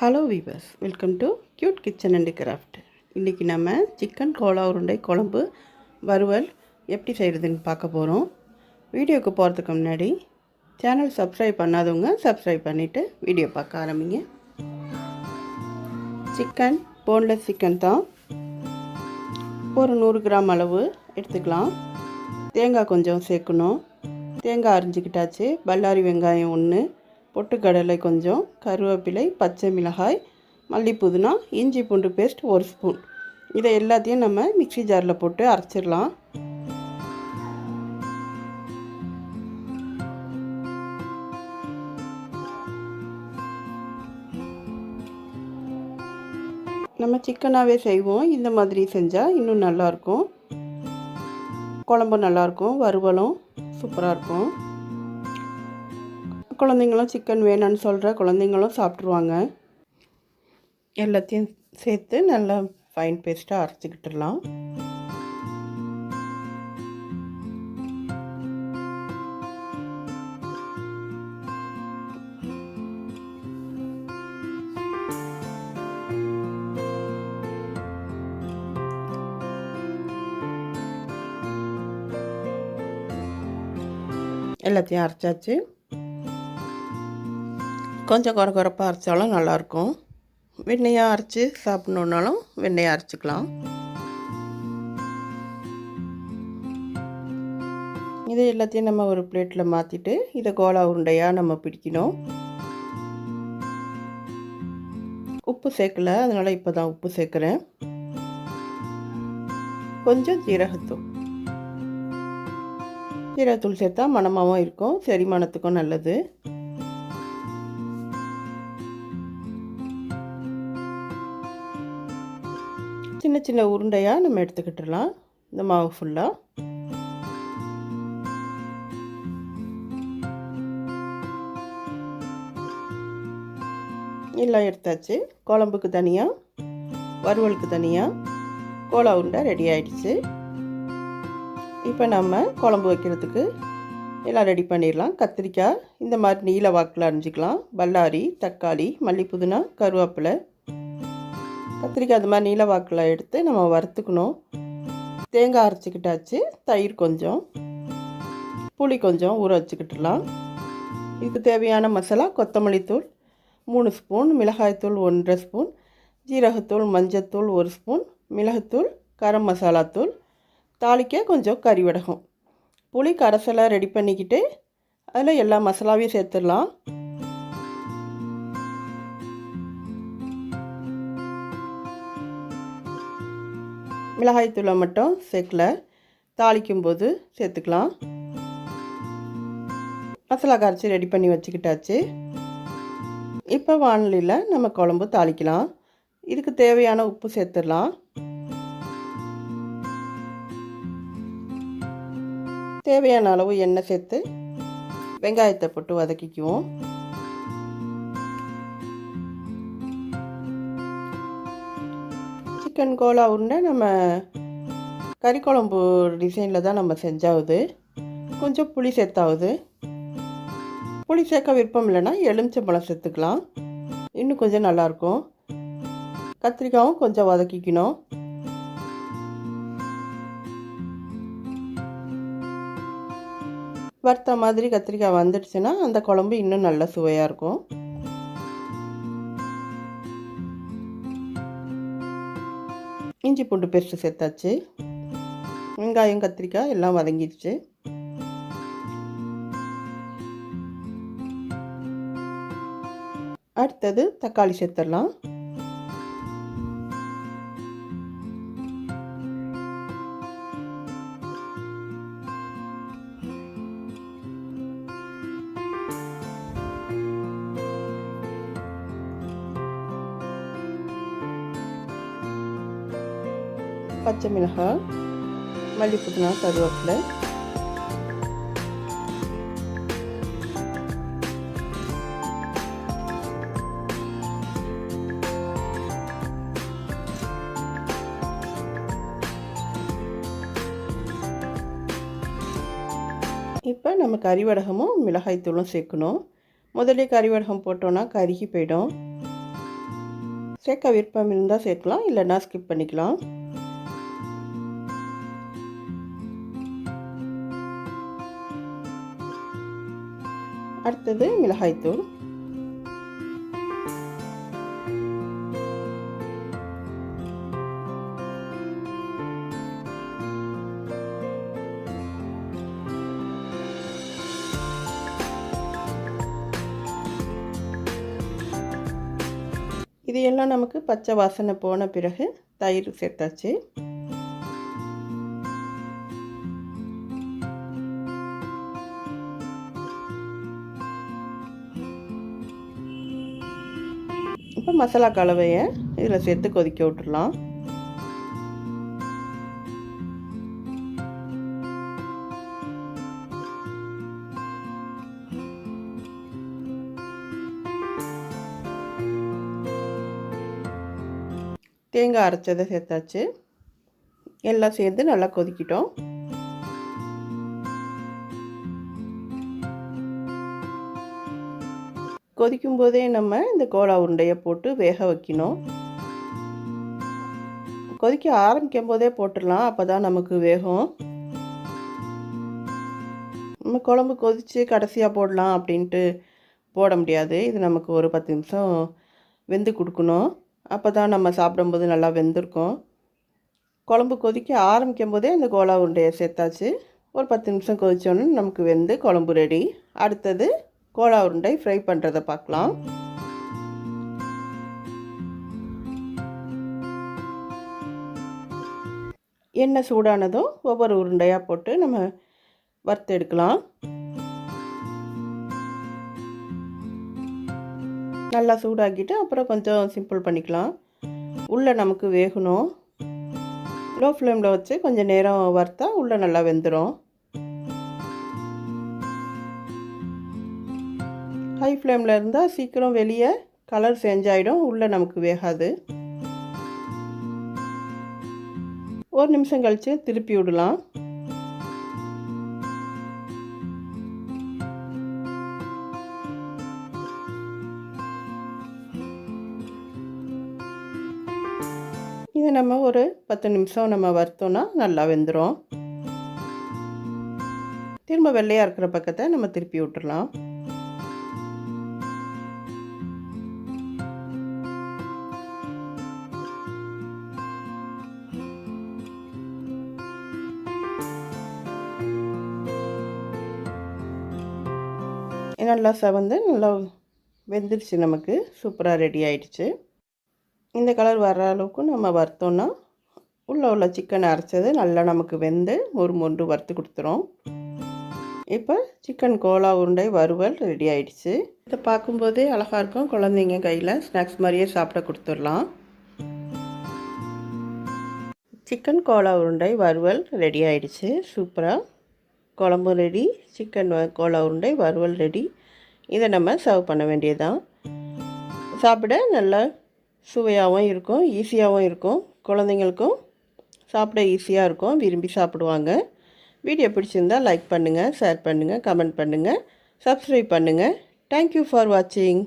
Hello viewers welcome to cute kitchen and craft இன்றைக்கி நம்ம chicken Cola உருண்டை குழம்பு வறுவல் எப்படி செய்கிறதுன்னு பார்க்க போகிறோம் வீடியோக்கு போகிறதுக்கு முன்னாடி சேனல் சப்ஸ்கிரைப் பண்ணாதவங்க சப்ஸ்கிரைப் பண்ணிவிட்டு வீடியோ பார்க்க ஆரம்பிங்க. சிக்கன் போன்லெஸ் சிக்கன் தான். ஒரு நூறு கிராம் அளவு எடுத்துக்கலாம். தேங்காய் கொஞ்சம் சேர்க்கணும். தேங்காய் அரிஞ்சிக்கிட்டாச்சு. பல்லாரி வெங்காயம் ஒன்று பொட்டுக்கடலை கொஞ்சம் கருவேப்பிலை பச்சை மிளகாய் மல்லி புதினா இஞ்சி பூண்டு பேஸ்ட் ஒரு ஸ்பூன். இதை எல்லாத்தையும் நம்ம மிக்ஸி ஜாரில் போட்டு அரைச்சிடலாம். நம்ம சிக்கனாகவே செய்வோம். இந்த மாதிரி செஞ்சால் இன்னும் நல்லாயிருக்கும். குழம்பும் நல்லாயிருக்கும் வறுவலும் சூப்பராக இருக்கும். குழந்தைங்களும் சிக்கன் வேணும்னு சொல்கிற குழந்தைங்களும் சாப்பிட்ருவாங்க எல்லாத்தையும் சேர்த்து நல்லா ஃபைன் பேஸ்ட்டாக அரைச்சிக்கிட்டுலாம் எல்லாத்தையும் அரைச்சாச்சு. கொஞ்சம் குறை குறைப்பாக அரைச்சாலும் நல்லாயிருக்கும். வெண்ணெயாக அரைச்சி சாப்பிட்ணுன்னாலும் வெண்ணெயை அரைச்சிக்கலாம். இது எல்லாத்தையும் நம்ம ஒரு பிளேட்டில் மாற்றிட்டு இதை கோலா உருண்டையாக நம்ம பிடிக்கணும். உப்பு சேர்க்கல அதனால் இப்போ தான் உப்பு சேர்க்குறேன். கொஞ்சம் ஜீரகத்தூள். ஜீரகத்தூள் சேர்த்தா மணமாகவும் இருக்கும் செரிமானத்துக்கும் நல்லது. சின்ன சின்ன உருண்டையாக நம்ம எடுத்துக்கிட்டுலாம் இந்த மாவு ஃபுல்லாக எல்லாம் எடுத்தாச்சு. குழம்புக்கு தனியாக வறுவலுக்கு தனியாக கோலா உருண்டை ரெடி ஆயிடுச்சு. இப்போ நம்ம குழம்பு வைக்கிறதுக்கு எல்லாம் ரெடி பண்ணிடலாம். கத்திரிக்காய் இந்த மாதிரி நீல வாக்கில் அரிஞ்சிக்கலாம் பல்லாரி தக்காளி மல்லி புதினா கருவேப்பிலை கத்திரிக்காய் அது மாதிரி நீல வாக்கில் எடுத்து நம்ம வறுத்துக்கணும். தேங்காய் அரைச்சிக்கிட்டாச்சு தயிர் கொஞ்சம் புளி கொஞ்சம் ஊற வச்சுக்கிட்டுலாம். இதுக்கு தேவையான மசாலா கொத்தமல்லி தூள் மூணு ஸ்பூன் மிளகாய்த்தூள் ஒன்றரை ஸ்பூன் ஜீரகத்தூள் மஞ்சத்தூள் ஒரு ஸ்பூன் மிளகுத்தூள் கரம் மசாலா தூள் தாளிக்க கொஞ்சம் கறிவடகம். புளி கரைசலை ரெடி பண்ணிக்கிட்டு அதில் எல்லா மசாலாவையும் சேர்த்துடலாம். மிளகாய்த்தூளை மட்டும் சேர்க்கல. தாளிக்கும் போது சேர்த்துக்கலாம். மசாலா கரைச்சி ரெடி பண்ணி வச்சுக்கிட்டாச்சு. இப்போ வானொலியில் நம்ம குழம்பு தாளிக்கலாம். இதுக்கு தேவையான உப்பு சேர்த்துடலாம். தேவையான அளவு எண்ணெய் சேர்த்து வெங்காயத்தை போட்டு வதக்கிக்குவோம். சிக்கன் கோலா உருண்டை நம்ம கறி குழம்பு டிசைனில் தான் நம்ம செஞ்சாவது. கொஞ்சம் புளி சேர்த்தாவது. புளி சேர்க்க விருப்பம் இல்லைன்னா எலுமிச்சம்பழம் சேர்த்துக்கலாம். இன்னும் கொஞ்சம் நல்லாயிருக்கும். கத்திரிக்காயும் கொஞ்சம் வதக்கிக்கணும். வறுத்த மாதிரி கத்திரிக்காய் வந்துடுச்சுன்னா அந்த குழம்பு இன்னும் நல்ல சுவையாக இருக்கும். இஞ்சி பூண்டு பேஸ்ட்டு சேர்த்தாச்சு. வெங்காயம் கத்திரிக்காய் எல்லாம் வதங்கிடுச்சு. அடுத்தது தக்காளி சேர்த்துடலாம். பச்சை மிளகாய் மல்லி புதினா கருவேப்பிலை. இப்போ நம்ம கறிவடகமும் மிளகாய்த்தூளும் சேர்க்கணும். முதலே கறிவடகம் போட்டோன்னா கருகி போயிடும். சேர்க்க விருப்பம் இருந்தால் சேர்க்கலாம் இல்லைன்னா ஸ்கிப் பண்ணிக்கலாம். அடுத்தது மிளகாய்த்தூள் இது எல்லாம் நமக்கு பச்சை வாசனை போன பிறகு தயிர் சேர்த்தாச்சு. இப்போ மசாலா கலவையை இதில் சேர்த்து கொதிக்க விட்டுடலாம். தேங்காய் அரைச்சதை சேர்த்தாச்சு. எல்லாம் சேர்ந்து நல்லா கொதிக்கிட்டோம். கொதிக்கும் போதே நம்ம இந்த கோலா உருண்டையை போட்டு வேக வைக்கணும். கொதிக்க ஆரம்பிக்கும் போதே போட்டுடலாம் அப்போ தான் நமக்கு வேகும். நம்ம குழம்பு கொதித்து கடைசியாக போடலாம் அப்படின்ட்டு போட முடியாது. இது நமக்கு ஒரு பத்து நிமிஷம் வெந்து கொடுக்கணும். அப்போ தான் நம்ம சாப்பிடும்போது நல்லா வெந்திருக்கும். குழம்பு கொதிக்க ஆரம்பிக்கும் போதே அந்த கோலா உருண்டையை சேர்த்தாச்சு. ஒரு பத்து நிமிஷம் கொதித்தோன்னு நமக்கு வெந்து குழம்பு ரெடி அடுத்தது கோலா உருண்டை ஃப்ரை பண்ணுறதை பார்க்கலாம் எண்ணெய் சூடானதும் ஒவ்வொரு உருண்டையாக போட்டு நம்ம வறுத்து எடுக்கலாம். நல்லா சூடாக்கிட்டு அப்புறம் கொஞ்சம் சிம்பிள் பண்ணிக்கலாம். உள்ளே நமக்கு வேகணும். லோ ஃப்ளேமில் வச்சு கொஞ்சம் நேரம் வறுத்தா உள்ளே நல்லா வெந்துடும் ஹை ஃப்ளேமில் இருந்தால் சீக்கிரம் வெளியே கலர் சேஞ்ச் ஆகிடும் உள்ளே நமக்கு வேகாது. ஒரு நிமிஷம் கழித்து திருப்பி விடலாம். இதை நம்ம ஒரு பத்து நிமிஷம் நம்ம வறுத்தோன்னா நல்லா வெந்துடும் திரும்ப வெள்ளையாக இருக்கிற பக்கத்தை நம்ம திருப்பி விட்டுடலாம் நல்லா செவந்து நல்லா வெந்துருச்சு நமக்கு. சூப்பராக ரெடி ஆயிடுச்சு. இந்த கலர் வர்ற அளவுக்கு நம்ம வறுத்தோன்னா உள்ளே உள்ள சிக்கன் அரைச்சது நல்லா நமக்கு வெந்து ஒரு மொண்டு வறுத்து கொடுத்துரும். இப்போ சிக்கன் கோலா உருண்டை வறுவல் ரெடி ஆயிடுச்சு. இதை பார்க்கும்போதே அழகாக இருக்கும். குழந்தைங்க கையில் ஸ்நாக்ஸ் மாதிரியே சாப்பிட கொடுத்துடலாம். சிக்கன் கோலா உருண்டை வறுவல் ரெடி ஆயிடுச்சு. சூப்பராக குழம்பு ரெடி சிக்கன் கோலா உருண்டை வறுவல் ரெடி இதை நம்ம சர்வ் பண்ண வேண்டியதுதான். சாப்பிட நல்லா சுவையாகவும் இருக்கும் ஈஸியாகவும் இருக்கும். குழந்தைங்களுக்கும் சாப்பிட ஈஸியாக இருக்கும் விரும்பி சாப்பிடுவாங்க. வீடியோ பிடிச்சிருந்தால் லைக் பண்ணுங்கள் ஷேர் பண்ணுங்கள் கமெண்ட் பண்ணுங்கள் சப்ஸ்கிரைப் பண்ணுங்கள் தேங்க்யூ ஃபார் வாட்சிங்